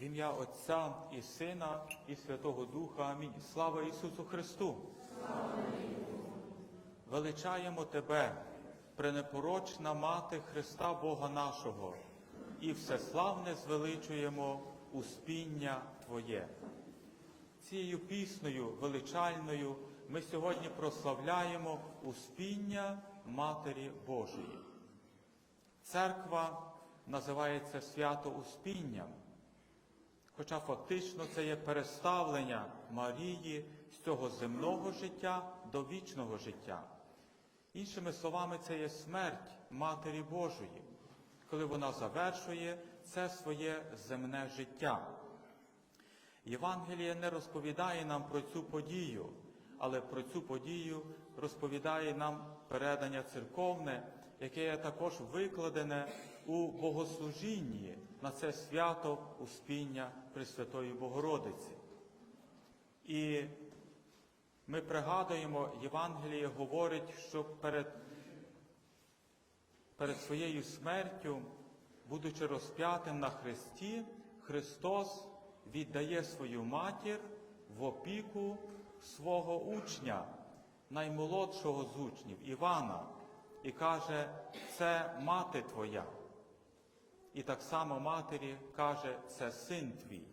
В ім'я Отця і Сина, і Святого Духа. Амінь. Слава Ісусу Христу! Величаємо Тебе, пренепорочна мати Христа Бога нашого, і всеславне звеличуємо успіння Твоє. Цією піснею величальною ми сьогодні прославляємо успіння Матері Божої. Церква називається свято Успінням, хоча фактично це є переставлення Марії з цього земного життя до вічного життя. Іншими словами, це є смерть Матері Божої, коли вона завершує це своє земне життя. Євангеліє не розповідає нам про цю подію, але про цю подію розповідає нам передання церковне, яке є також викладене у богослужінні на це свято Успіння Пресвятої Богородиці. І ми пригадуємо, Євангеліє говорить, що перед, перед своєю смертю, будучи розп'ятим на Христі, Христос віддає свою матір в опіку свого учня, наймолодшого з учнів, Івана, і каже, це мати твоя. І так само матері каже, це син твій.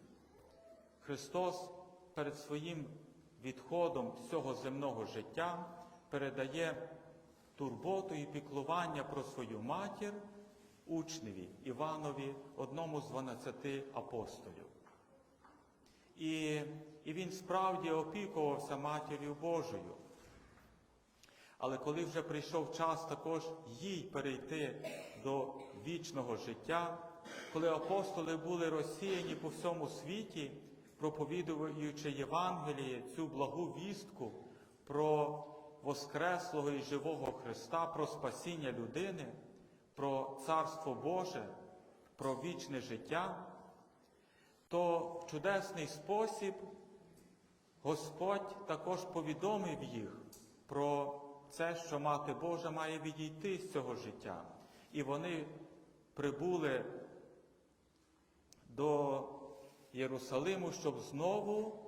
Христос перед своїм відходом з цього земного життя передає турботу і піклування про свою матір учневі Іванові, одному з дванадцяти апостолів. І, і він справді опікувався матір'ю Божою. Але коли вже прийшов час також їй перейти до вічного життя, коли апостоли були розсіяні по всьому світі, проповідуючи Євангеліє, цю благу вістку про Воскреслого і живого Христа, про спасіння людини, про Царство Боже, про вічне життя, то в чудесний спосіб Господь також повідомив їх про це, що Мати Божа має відійти з цього життя. І вони прибули до Єрусалиму, щоб знову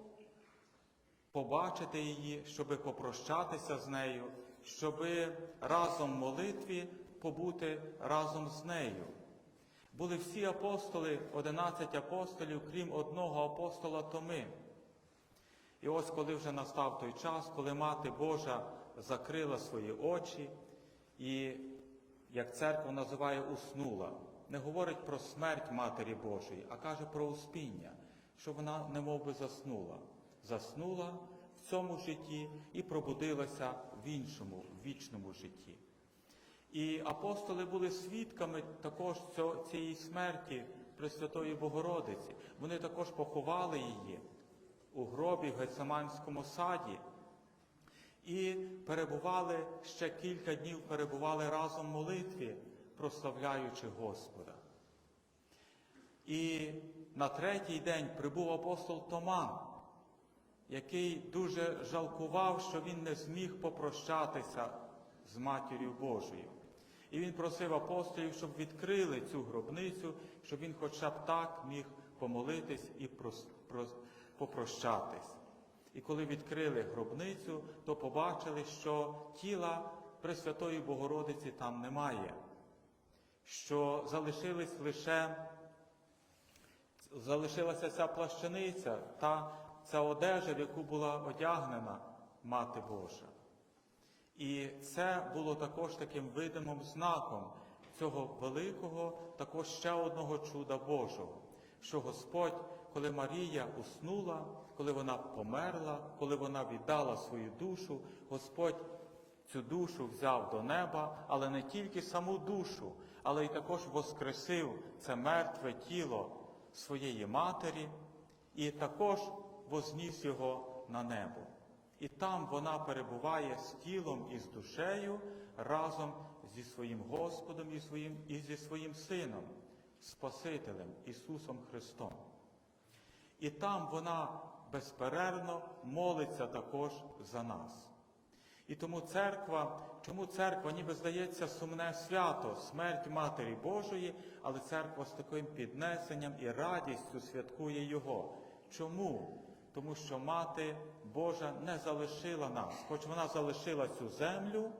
побачити її, щоб попрощатися з нею, щоб разом в молитві побути разом з нею. Були всі апостоли, 11 апостолів, крім одного апостола Томи. І ось коли вже настав той час, коли Мати Божа закрила свої очі і, як церква називає, уснула, не говорить про смерть Матері Божої, а каже про успіння, що вона немов би заснула. Заснула в цьому житті і пробудилася в іншому, в вічному житті. І апостоли були свідками також цієї смерті Пресвятої Богородиці. Вони також поховали її у гробі в Гецеманському саді і перебували ще кілька днів, перебували разом в молитві, прославляючи Господа. І на третій день прибув апостол Тома, який дуже жалкував, що він не зміг попрощатися з матір'ю Божою. І він просив апостолів, щоб відкрили цю гробницю, щоб він хоча б так міг помолитись і попрощатись. І коли відкрили гробницю, то побачили, що тіла Пресвятої Богородиці там немає, що залишились лише, залишилася ця плащаниця та ця одежа, в яку була одягнена Мати Божа. І це було також таким видимим знаком цього великого, також ще одного чуда Божого, що Господь, коли Марія уснула, коли вона померла, коли вона віддала свою душу, Господь цю душу взяв до неба, але не тільки саму душу, але й також воскресив це мертве тіло своєї матері і також возніс його на небо. І там вона перебуває з тілом і з душею разом зі своїм Господом і, своїм, і зі своїм Сином, Спасителем Ісусом Христом. І там вона безперервно молиться також за нас. І тому церква, чому церква ніби здається сумне свято, смерть Матері Божої, але церква з таким піднесенням і радістю святкує Його. Чому? Тому що Мати Божа не залишила нас, хоч вона залишила цю землю,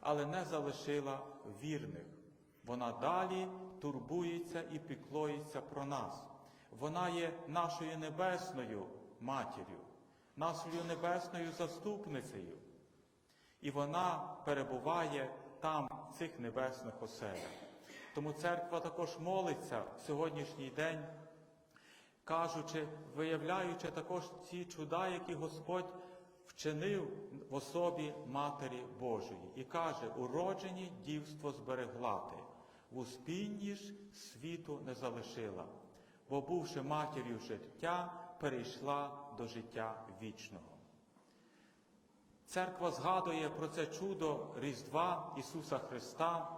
але не залишила вірних. Вона далі турбується і піклується про нас. Вона є нашою небесною матір'ю, нашою небесною заступницею. І вона перебуває там, в цих небесних оселях. Тому церква також молиться в сьогоднішній день, кажучи, виявляючи також ці чуда, які Господь вчинив в особі Матері Божої, і каже: уроджені дівство зберегла ти, в успінні ж світу не залишила, бо, бувши матір'ю життя, перейшла до життя вічного. Церква згадує про це чудо Різдва Ісуса Христа,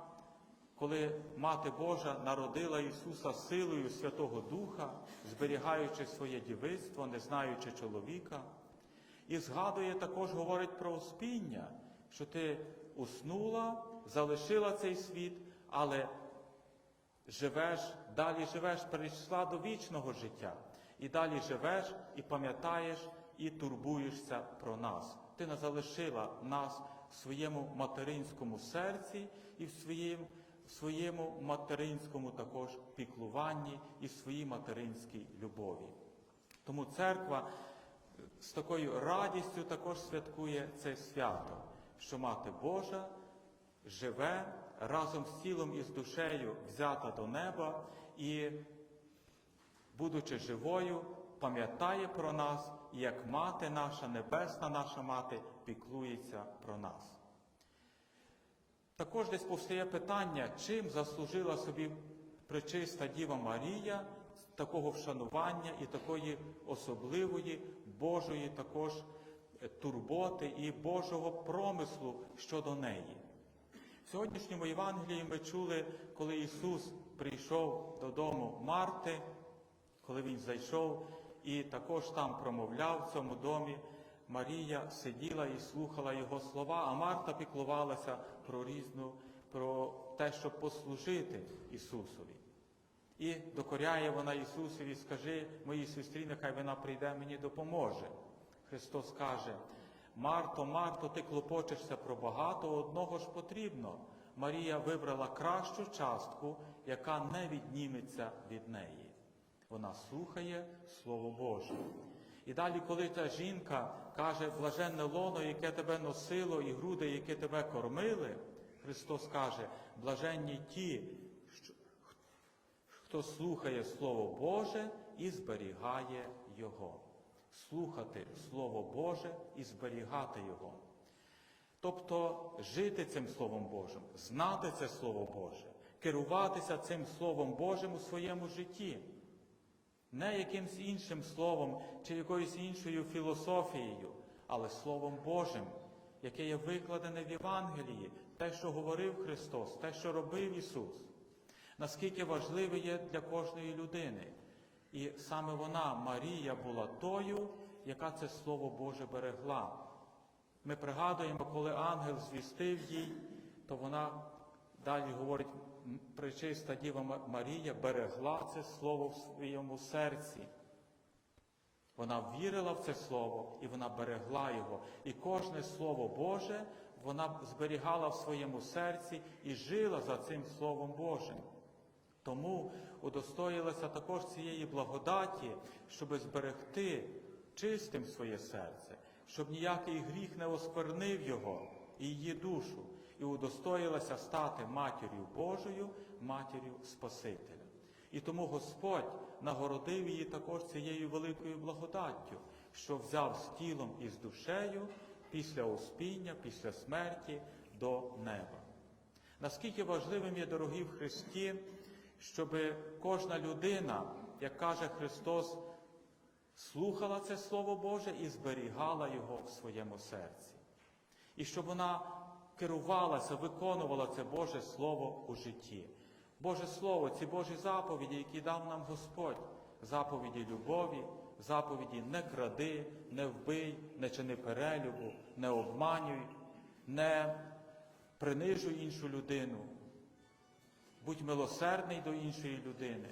коли Мати Божа народила Ісуса силою Святого Духа, зберігаючи своє дівицтво, не знаючи чоловіка. І згадує також, говорить про успіння, що ти уснула, залишила цей світ, але живеш, далі живеш, перейшла до вічного життя. І далі живеш, і пам'ятаєш, і турбуєшся про нас. Ти не залишила нас в своєму материнському серці і в своєму, в своєму материнському також піклуванні і в своїй материнській любові. Тому церква з такою радістю також святкує це свято, що Мати Божа живе разом з тілом і з душею взята до неба і, будучи живою, пам'ятає про нас, і як мати наша, небесна наша мати, піклується про нас. Також десь повстає питання, чим заслужила собі пречиста Діва Марія такого вшанування і такої особливої Божої також е, турботи і Божого промислу щодо неї. В сьогоднішньому Євангелії ми чули, коли Ісус прийшов додому Марти, коли Він зайшов і також там промовляв в цьому домі. Марія сиділа і слухала його слова, а Марта піклувалася про різну, про те, щоб послужити Ісусові. І докоряє вона Ісусові, скажи моїй сестрі, нехай вона прийде мені допоможе. Христос каже, Марто, Марто, ти клопочешся про багато, одного ж потрібно. Марія вибрала кращу частку, яка не відніметься від неї. Вона слухає Слово Боже. І далі, коли та жінка каже, блаженне лоно, яке тебе носило, і груди, які тебе кормили, Христос каже, блаженні ті, хто слухає Слово Боже і зберігає Його. Слухати Слово Боже і зберігати Його. Тобто жити цим Словом Божим, знати це Слово Боже, керуватися цим Словом Божим у своєму житті, не якимсь іншим словом чи якоюсь іншою філософією, але Словом Божим, яке є викладене в Євангелії, те, що говорив Христос, те, що робив Ісус, наскільки важливе є для кожної людини. І саме вона, Марія, була тою, яка це Слово Боже берегла. Ми пригадуємо, коли ангел звістив їй, то вона далі говорить, причиста Діва Марія берегла це слово в своєму серці. Вона вірила в це слово і вона берегла його. І кожне слово Боже вона зберігала в своєму серці і жила за цим Словом Божим. Тому удостоїлася також цієї благодаті, щоб зберегти чистим своє серце, щоб ніякий гріх не осквернив його і її душу, і удостоїлася стати матір'ю Божою, матір'ю Спасителя. І тому Господь нагородив її також цією великою благодаттю, що взяв з тілом і з душею після успіння, після смерті до неба. Наскільки важливим є, дорогі в Христі, щоб кожна людина, як каже Христос, слухала це Слово Боже і зберігала його в своєму серці. І щоб вона керувалася, виконувала це Боже Слово у житті. Боже Слово, ці Божі заповіді, які дав нам Господь, заповіді любові, заповіді не кради, не вбий, не чини перелюбу, не обманюй, не принижуй іншу людину, будь милосердний до іншої людини.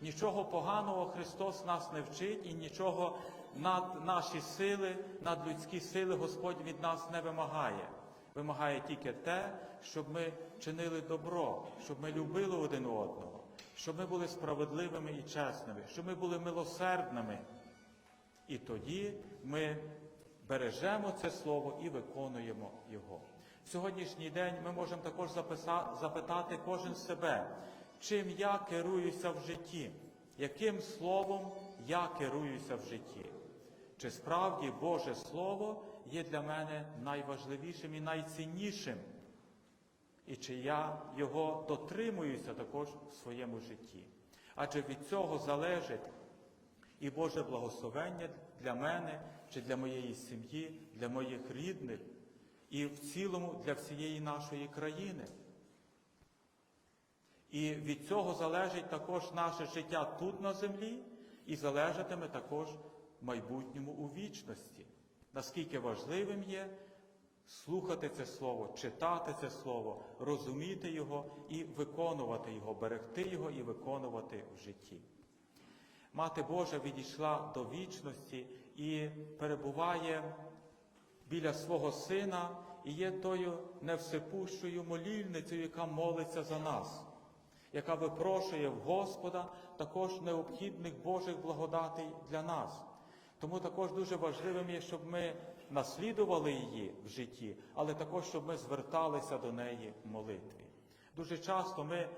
Нічого поганого Христос нас не вчить і нічого над наші сили, над людські сили Господь від нас не вимагає. Вимагає тільки те, щоб ми чинили добро, щоб ми любили один одного, щоб ми були справедливими і чесними, щоб ми були милосердними. І тоді ми бережемо це слово і виконуємо його. В сьогоднішній день ми можемо також запитати кожен себе, чим я керуюся в житті, яким словом я керуюся в житті. Чи справді Боже Слово є для мене найважливішим і найціннішим? І чи я його дотримуюся також в своєму житті? Адже від цього залежить і Боже благословення для мене чи для моєї сім'ї, для моїх рідних і в цілому для всієї нашої країни. І від цього залежить також наше життя тут на землі, і залежатиме також в майбутньому у вічності. Наскільки важливим є слухати це слово, читати це слово, розуміти його і виконувати його, берегти його і виконувати в житті. Мати Божа відійшла до вічності і перебуває біля свого сина і є тою невсипущою молільницею, яка молиться за нас, яка випрошує в Господа також необхідних Божих благодатей для нас. Тому також дуже важливим є, щоб ми наслідували її в житті, але також щоб ми зверталися до неї в молитві. Дуже часто ми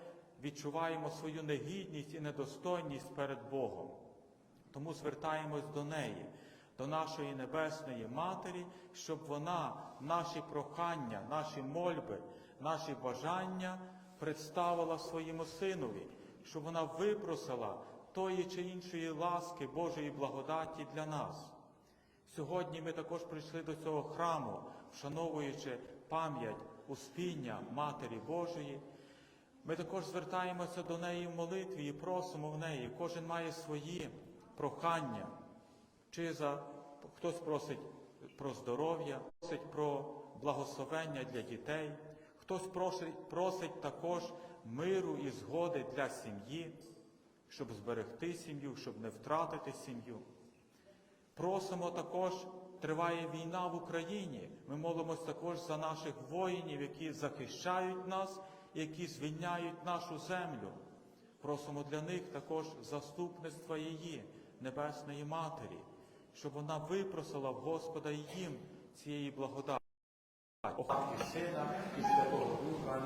відчуваємо свою негідність і недостойність перед Богом. Тому звертаємось до неї, до нашої Небесної Матері, щоб вона наші прохання, наші мольби, наші бажання представила своєму Синові, щоб вона випросила тої чи іншої ласки Божої благодаті для нас. Сьогодні ми також прийшли до цього храму, вшановуючи пам'ять успіння Матері Божої. Ми також звертаємося до неї в молитві і просимо в неї. Кожен має свої прохання. Чи за хтось просить про здоров'я, просить про благословення для дітей, хтось просить, просить також миру і згоди для сім'ї, щоб зберегти сім'ю, щоб не втратити сім'ю. Просимо також, триває війна в Україні. Ми молимось також за наших воїнів, які захищають нас, які звільняють нашу землю. Просимо для них також заступництва її, Небесної Матері, щоб вона випросила в Господа їм цієї благодаті. Отця Сина і Святого Духа.